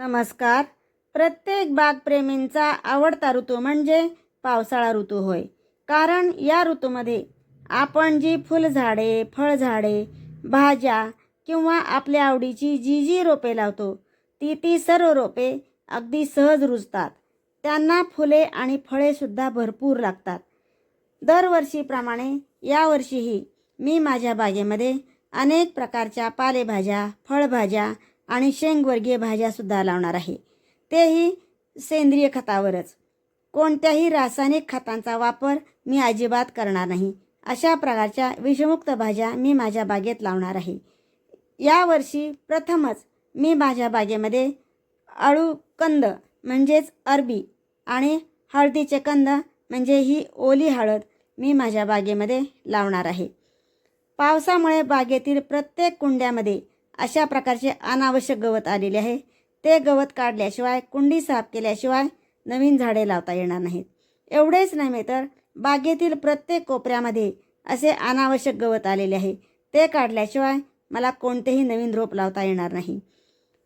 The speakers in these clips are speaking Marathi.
नमस्कार. प्रत्येक बागप्रेमींचा आवडता ऋतू म्हणजे पावसाळा ऋतू होय. कारण या ऋतूमध्ये आपण जी फुलझाडे फळझाडे भाज्या किंवा आपल्या आवडीची जी जी रोपे लावतो ती ती सर्व रोपे अगदी सहज रुजतात. त्यांना फुले आणि फळेसुद्धा भरपूर लागतात. दरवर्षीप्रमाणे यावर्षीही मी माझ्या बागेमध्ये अनेक प्रकारच्या पालेभाज्या फळभाज्या आणि शेंगवर्गीय भाज्यासुद्धा लावणार आहे. तेही सेंद्रिय खतावरच. कोणत्याही रासायनिक खतांचा वापर मी अजिबात करणार नाही. अशा प्रकारच्या विषमुक्त भाज्या मी माझ्या बागेत लावणार आहे. यावर्षी प्रथमच मी माझ्या बागेमध्ये अळू कंद म्हणजेच अरबी आणि हळदीचे कंद म्हणजे ही ओली हळद मी माझ्या बागेमध्ये लावणार आहे. पावसामुळे बागेतील प्रत्येक कुंड्यामध्ये अशा प्रकारचे अनावश्यक गवत आलेले आहे. ते गवत काढल्याशिवाय कुंडी साफ केल्याशिवाय नवीन झाडे लावता येणार नाहीत. एवढेच नव्हे तर बागेतील प्रत्येक कोपऱ्यामध्ये असे अनावश्यक गवत आलेले आहे. ते काढल्याशिवाय मला कोणतेही नवीन रोप लावता येणार नाही.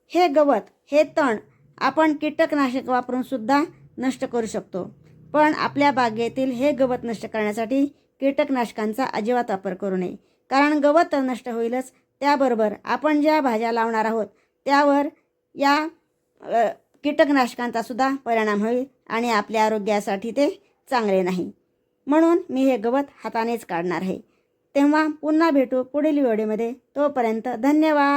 हे गवत हे तण आपण कीटकनाशक वापरून सुद्धा नष्ट करू शकतो. पण आपल्या बागेतील हे गवत नष्ट करण्यासाठी कीटकनाशकांचा अजिबात वापर करू नये. कारण गवत तर नष्ट होईलच त्याबरोबर आपण ज्या भाज्या लावणार आहोत त्यावर या कीटकनाशकांचा सुद्धा परिणाम होईल आणि आपल्या आरोग्यासाठी ते चांगले नाही. म्हणून मी हे गवत हातानेच काढणार आहे. तेव्हा पुन्हा भेटू पुढील व्हिडिओमध्ये. तोपर्यंत धन्यवाद!